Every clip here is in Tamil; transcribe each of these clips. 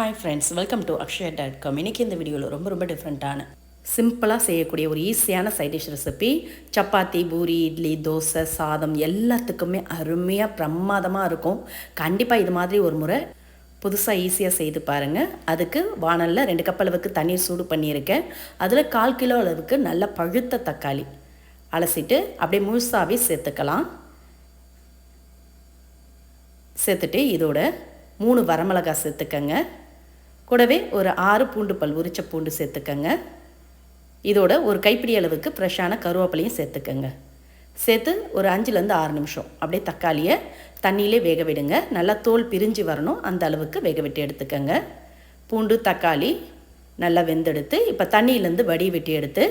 Hi friends welcome to Akshaya dot com இன்றைக்கி இந்த வீடியோவில் ரொம்ப ரொம்ப டிஃப்ரெண்ட்டான சிம்பிளாக செய்யக்கூடிய ஒரு ஈஸியான side dish recipe chapati puri idli dosa சாதம் எல்லாத்துக்குமே அருமையாக பிரமாதமாக இருக்கும். கண்டிப்பாக இது மாதிரி ஒரு முறை புதுசாக ஈஸியாக செய்து பாருங்கள் அதுக்கு வானலில் ரெண்டு கப் அளவுக்கு தண்ணீர் சூடு பண்ணியிருக்கேன். அதில் கால் கிலோ அளவுக்கு நல்ல பழுத்த தக்காளி அலசிட்டு அப்படியே முழுசாகவே சேர்த்துக்கலாம். சேர்த்துட்டு இதோட மூணு வரமிளகாய் சேர்த்துக்கங்க. கூடவே ஒரு ஆறு பூண்டு பல் உரிச்ச பூண்டு சேர்த்துக்கங்க. இதோட ஒரு கைப்பிடி அளவுக்கு ஃப்ரெஷ்ஷான கருவேப்பிலையும் சேர்த்துக்கங்க. சேர்த்து ஒரு அஞ்சுலேருந்து ஆறு நிமிஷம் அப்படியே தக்காளியை தண்ணியிலே வேக விடுங்க. நல்லா தோல் பிரிஞ்சு வரணும். அந்த அளவுக்கு வேக விட்டு எடுத்துக்கங்க. பூண்டு தக்காளி நல்லா வெந்தெடுத்து இப்போ தண்ணியிலேருந்து வடி விட்டு எடுத்து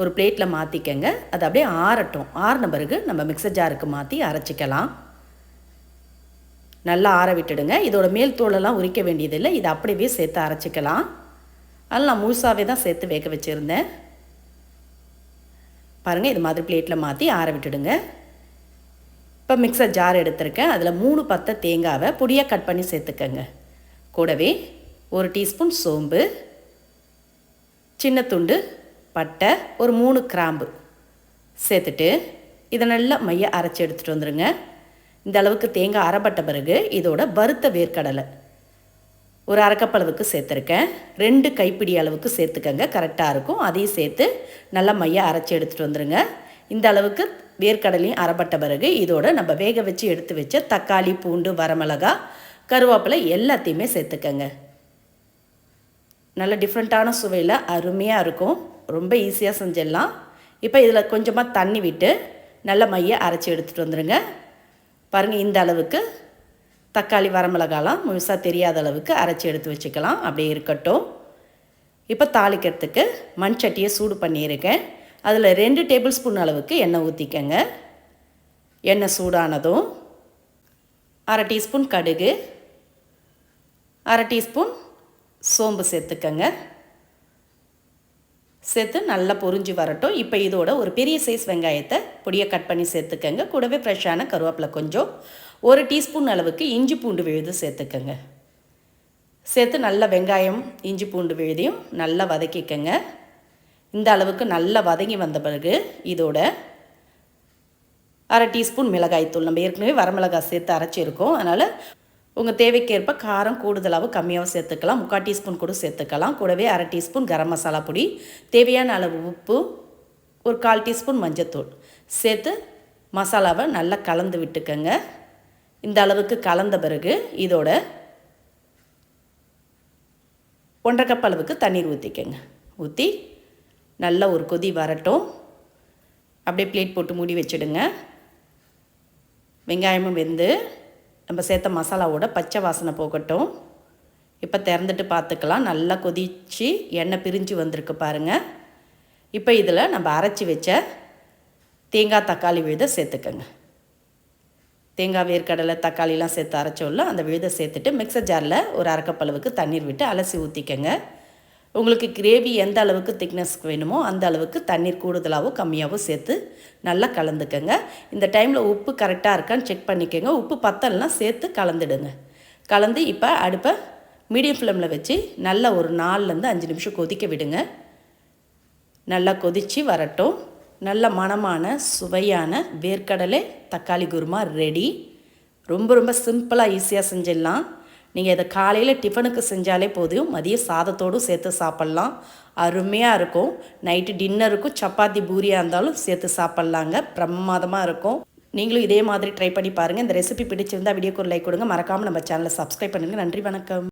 ஒரு பிளேட்டில் மாற்றிக்கங்க அது அப்படியே ஆறட்டும். ஆறின பிறகு நம்ம மிக்சர் ஜாருக்கு மாற்றி அரைச்சிக்கலாம். நல்லா ஆற விட்டுடுங்க. இதோட மேல் தோலெல்லாம் உரிக்க வேண்டியதில்லை. இதை அப்படியே சேர்த்து அரைச்சிக்கலாம். அதில் நான் முழுசாகவே தான் சேர்த்து வேக வச்சுருந்தேன். பாருங்கள் இது மாதிரி பிளேட்டில் மாற்றி ஆற விட்டுடுங்க. இப்போ மிக்சர் ஜார் எடுத்திருக்கேன். அதில் மூணு பத்தை தேங்காவை பொடியாக கட் பண்ணி சேர்த்துக்கங்க. கூடவே ஒரு டீஸ்பூன் சோம்பு சின்ன துண்டு பட்டை ஒரு மூணு கிராம்பு சேர்த்துட்டு இதை நல்லா மைய அரைச்சி எடுத்துகிட்டு வந்துடுங்க இந்த அளவுக்கு தேங்காய் அரைப்பட்ட பிறகு இதோட வறுத்த வேர்க்கடலை ஒரு அரைக்கப்பளவுக்கு சேர்த்துருக்கேன். ரெண்டு கைப்பிடி அளவுக்கு சேர்த்துக்கங்க. கரெக்டாக இருக்கும். அதையும் சேர்த்து நல்லா மைய அரைச்சி எடுத்துகிட்டு வந்துடுங்க இந்த அளவுக்கு வேர்க்கடலையும் அரைப்பட்ட பிறகு இதோட நம்ம வேக வச்சு எடுத்து வச்ச தக்காளி பூண்டு வரமிளகா கருவேப்பிலை எல்லாத்தையுமே சேர்த்துக்கங்க. நல்ல டிஃப்ரெண்ட்டான சுவையில் அருமையாக இருக்கும். ரொம்ப ஈஸியாக செஞ்சிடலாம். இப்போ இதில் கொஞ்சமாக தண்ணி விட்டு நல்ல மைய அரைச்சி எடுத்துகிட்டு வந்துடுங்க பாருங்கள் இந்த அளவுக்கு தக்காளி வரமிளகாலாம் முழுசாக தெரியாத அளவுக்கு அரைச்சி எடுத்து வச்சுக்கலாம். அப்படியே இருக்கட்டும். இப்போ தாளிக்கிறதுக்கு மண் சட்டியை சூடு பண்ணியிருக்கேன். அதில் ரெண்டு டேபிள் ஸ்பூன் அளவுக்கு எண்ணெய் ஊற்றிக்கங்க எண்ணெய் சூடானதும் அரை டீஸ்பூன் கடுகு அரை டீஸ்பூன் சோம்பு சேர்த்துக்கங்க. சேர்த்து நல்லா பொறிஞ்சு வரட்டும். இப்போ இதோட ஒரு பெரிய சைஸ் வெங்காயத்தை பொடியை கட் பண்ணி சேர்த்துக்கங்க. கூடவே ஃப்ரெஷ்ஷான கருவேப்பிலை கொஞ்சம். ஒரு டீஸ்பூன் அளவுக்கு இஞ்சி பூண்டு விழுது சேர்த்துக்கங்க. சேர்த்து நல்லா வெங்காயம் இஞ்சி பூண்டு விழுதியும் நல்லா வதக்கிக்கங்க. இந்த அளவுக்கு நல்லா வதங்கி வந்த பிறகு இதோட அரை டீஸ்பூன் மிளகாய்த்தூள் நம்ம ஏற்கனவே வரமிளகாய் சேர்த்து அரைச்சிருக்கோம். அதனால் உங்கள் தேவைக்கேற்ப காரம் கூடுதலாகவும் கம்மியாகவும் சேர்த்துக்கலாம். முக்கால் டீஸ்பூன் கூட சேர்த்துக்கலாம். கூடவே அரை டீஸ்பூன் கரம் மசாலா பொடி தேவையான அளவு உப்பு ஒரு கால் டீஸ்பூன் மஞ்சத்தூள். சேர்த்து மசாலாவை நல்லா கலந்து விட்டுக்கோங்க. இந்த அளவுக்கு கலந்த பிறகு இதோட ஒன்றரை கப் அளவுக்கு தண்ணீர் ஊற்றிக்கங்க ஊற்றி நல்லா ஒரு கொதி வரட்டும். அப்படியே பிளேட் போட்டு மூடி வச்சுடுங்க. வெங்காயமும் வெந்து நம்ம சேர்த்த மசாலாவோட பச்சை வாசனை போகட்டும். இப்போ திறந்துட்டு பார்த்துக்கலாம். நல்லா கொதித்து எண்ணெய் பிரிஞ்சு வந்திருக்கு பாருங்கள் இப்போ இதில் நம்ம அரைச்சி வச்ச தேங்காய் தக்காளி விழுதை சேர்த்துக்கோங்க. தேங்காய் வேர்க்கடலை தக்காளிலாம் சேர்த்து அரைச்சோல்ல அந்த விழுதை சேர்த்துட்டு மிக்சர் ஜாரில் ஒரு அரைக்கப்பளவுக்கு தண்ணீர் விட்டு அலசி ஊற்றிக்கங்க உங்களுக்கு கிரேவி எந்த அளவுக்கு திக்னஸ்க்கு வேணுமோ அந்த அளவுக்கு தண்ணீர் கூடுதலாகவும் கம்மியாகவும் சேர்த்து நல்லா கலந்துக்கங்க. இந்த டைமில் உப்பு கரெக்டாக இருக்கான்னு செக் பண்ணிக்கோங்க. உப்பு பத்தலாம் சேர்த்து கலந்துடுங்க. கலந்து இப்போ அடுப்பை மீடியம் ஃப்ளேமில் வச்சு நல்லா ஒரு நாலுலேருந்து அஞ்சு நிமிஷம் கொதிக்க விடுங்க. நல்லா கொதித்து வரட்டும். நல்ல மணமான சுவையான வேர்க்கடலை தக்காளி குருமா ரெடி ரொம்ப ரொம்ப சிம்பிளாக ஈஸியாக செஞ்சிடலாம். நீங்கள் இதை காலையில் டிஃபனுக்கு செஞ்சாலே போதும். மதியம் சாதத்தோடும் சேர்த்து சாப்பிட்லாம். அருமையாக இருக்கும். நைட்டு டின்னருக்கும் சப்பாத்தி பூரியாக இருந்தாலும் சேர்த்து சாப்பிட்லாங்க. பிரமாதமாக இருக்கும். நீங்களும் இதே மாதிரி ட்ரை பண்ணி பாருங்கள் இந்த ரெசிபி பிடிச்சிருந்தால் வீடியோக்கு ஒரு லைக் கொடுங்க. மறக்காமல் நம்ம சேனலை சப்ஸ்கிரைப் பண்ணுங்கள் நன்றி வணக்கம்.